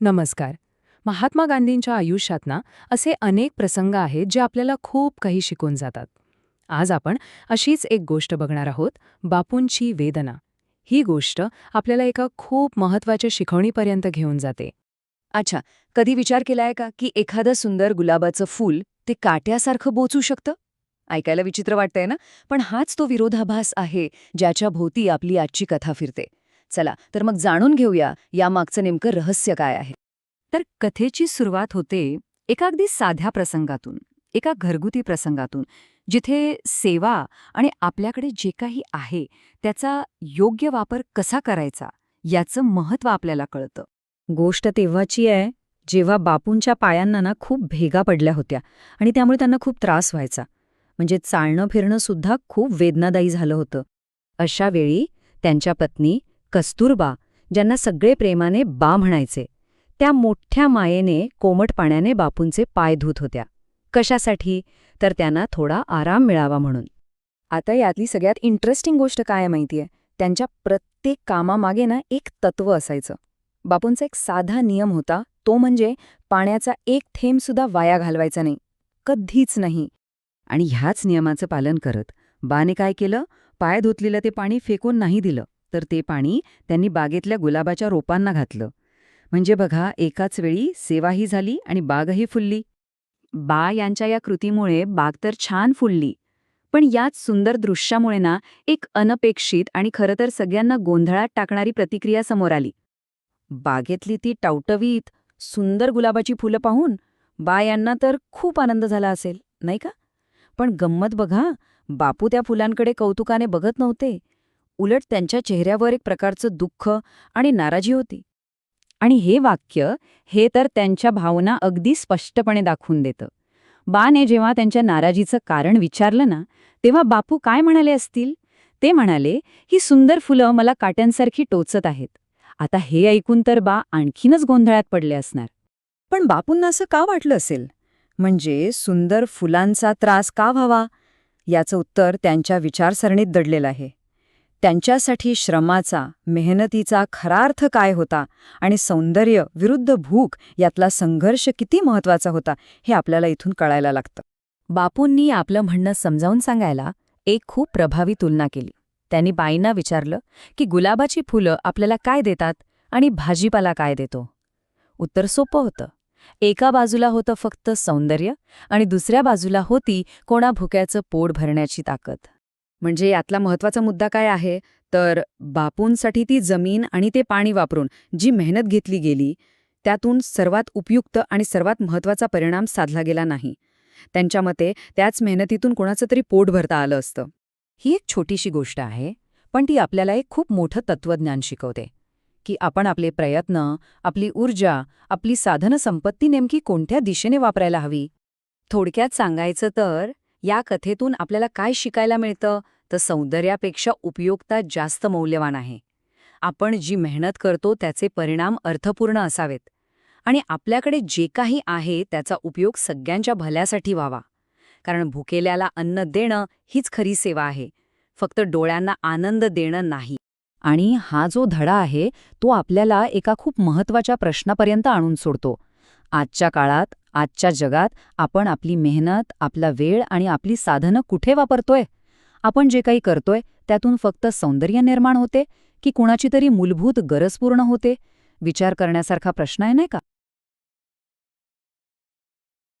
नमस्कार. महात्मा गांधींच्या आयुष्यात ना असे अनेक प्रसंग आहेत जे आपल्याला खूप काही शिकून जातात. आज आपण अशीच एक गोष्ट बघणार आहोत बापूंची वेदना. ही गोष्ट आपल्याला एका खूप महत्त्वाच्या शिकवणीपर्यंत घेऊन जाते. अच्छा कधी विचार केलाय का की एखादं सुंदर गुलाबाचं फूल ते काट्यासारखं बोचू शकतं? ऐकायला विचित्र वाटतंय ना? पण हाच तो विरोधाभास आहे ज्याच्या भोवती आपली आजची कथा फिरते. चला तर मग जाणून घेऊया यामागचं नेमकं रहस्य काय आहे. तर कथेची सुरुवात होते एका अगदी साध्या प्रसंगातून एका घरगुती प्रसंगातून जिथे सेवा आणि आपल्याकडे जे काही आहे त्याचा योग्य वापर कसा करायचा याचं महत्त्व आपल्याला कळतं. गोष्ट तेव्हाची आहे जेव्हा बापूंच्या पायांना ना खूप भेगा पडल्या होत्या आणि त्यामुळे त्यांना खूप त्रास व्हायचा. म्हणजे चालणं फिरणं सुद्धा खूप वेदनादायी झालं होतं. अशा वेळी त्यांच्या पत्नी कस्तुरबा ज्यांना सगळे प्रेमाने बा म्हणायचे त्या मोठ्या मायेने कोमट पाण्याने बापूंचे पाय धुत होत्या. कशासाठी? तर त्यांना थोडा आराम मिळावा म्हणून. आता यातली सगळ्यात इंटरेस्टिंग गोष्ट काय माहितीये? त्यांच्या प्रत्येक कामामागे ना एक तत्व असायचं. बापूंचा एक साधा नियम होता तो म्हणजे पाण्याचा एक थेंब सुद्धा वाया घालवायचा नाही. कधीच नाही. आणि ह्याच नियमाचं पालन करत बाने काय केलं? पाय धुतलेलं ते पाणी फेकून नाही दिलं. तर ते पाणी त्यांनी बागेतल्या गुलाबाच्या रोपांना घातलं. म्हणजे बघा एकाच वेळी सेवाही झाली आणि बागही फुलली. बा यांच्या या कृतीमुळे बाग तर छान फुलली पण याच सुंदर दृश्यामुळे ना एक अनपेक्षित आणि खरं तर सगळ्यांना गोंधळात टाकणारी प्रतिक्रिया समोर आली. बागेतली ती टावटवीत सुंदर गुलाबाची फुलं पाहून बा यांना तर खूप आनंद झाला असेल नाही का? पण गंमत बघा बापू त्या फुलांकडे कौतुकाने बघत नव्हते. उलट त्यांच्या चेहऱ्यावर एक प्रकारचं दुःख आणि नाराजी होती. आणि हे वाक्य हे तर त्यांच्या भावना अगदी स्पष्टपणे दाखवून देतं. बाने जेव्हा त्यांच्या नाराजीचं कारण विचारलं ना तेव्हा बापू काय म्हणाले असतील? ते म्हणाले ही सुंदर फुलं मला काट्यांसारखी टोचत आहेत. आता हे ऐकून तर बा आणखीनच गोंधळात पडले असणार. पण बापूंना असं का वाटलं असेल? म्हणजे सुंदर फुलांचा त्रास का व्हावा? याचं उत्तर त्यांच्या विचारसरणीत दडलेलं आहे. त्यांच्यासाठी श्रमाचा मेहनतीचा खरा अर्थ काय होता आणि सौंदर्य विरुद्ध भूक यातला संघर्ष किती महत्त्वाचा होता हे आपल्याला इथून कळायला लागतं. बापूंनी आपलं म्हणणं समजावून सांगायला एक खूप प्रभावी तुलना केली. त्यांनी बाईंना विचारलं की गुलाबाची फुलं आपल्याला काय देतात आणि भाजीपाला काय देतो? उत्तर सोपं होतं. एका बाजूला होतं फक्त सौंदर्य आणि दुसऱ्या बाजूला होती कोणा भुक्याचं पोट भरण्याची ताकद. म्हणजे यातला महत्त्वाचा मुद्दा काय आहे? तर बापूंसाठी ती जमीन आणि ते पाणी वापरून जी मेहनत घेतली गेली त्यातून सर्वात उपयुक्त आणि सर्वात महत्त्वाचा परिणाम साधला गेला नाही. त्यांच्या मते त्याच मेहनतीतून कोणाचं तरी पोट भरता आलं असतं. ही एक छोटीशी गोष्ट आहे पण ती आपल्याला एक खूप मोठं तत्वज्ञान शिकवते की आपण आपले प्रयत्न आपली ऊर्जा आपली साधनसंपत्ती नेमकी कोणत्या दिशेने वापरायला हवी? थोडक्यात सांगायचं तर या कथेतून आपल्याला काय शिकायला मिळतं? तर सौंदर्यापेक्षा उपयोगता जास्त मौल्यवान आहे. आपण जी मेहनत करतो त्याचे परिणाम अर्थपूर्ण असावेत. आणि आपल्याकडे जे काही आहे त्याचा उपयोग सगळ्यांच्या भल्यासाठी व्हावा. कारण भुकेल्याला अन्न देणं हीच खरी सेवा आहे. फक्त डोळ्यांना आनंद देणं नाही. आणि हा जो धडा आहे तो आपल्याला एका खूप महत्त्वाच्या प्रश्नापर्यंत आणून सोडतो. आजच्या काळात आजच्या जगात आपण आपली मेहनत आपला वेळ आणि आपली साधनं कुठे वापरतोय? आपण जे काही करतोय त्यातून फक्त सौंदर्य निर्माण होते की कुणाची तरी मूलभूत गरज पूर्ण होते? विचार करण्यासारखा प्रश्न आहे नाही का?